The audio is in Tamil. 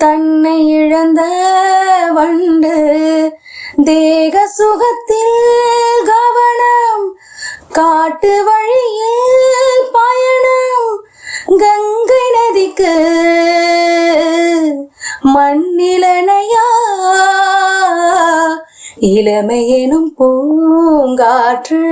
தன்னை இழந்த வண்டு தேக சுகத்தில் கவனம் காட்டு வழியில் பயணம் கங்கை நதிக்கு மண்ணிலனையா இளமையெனும் பூங்காற்று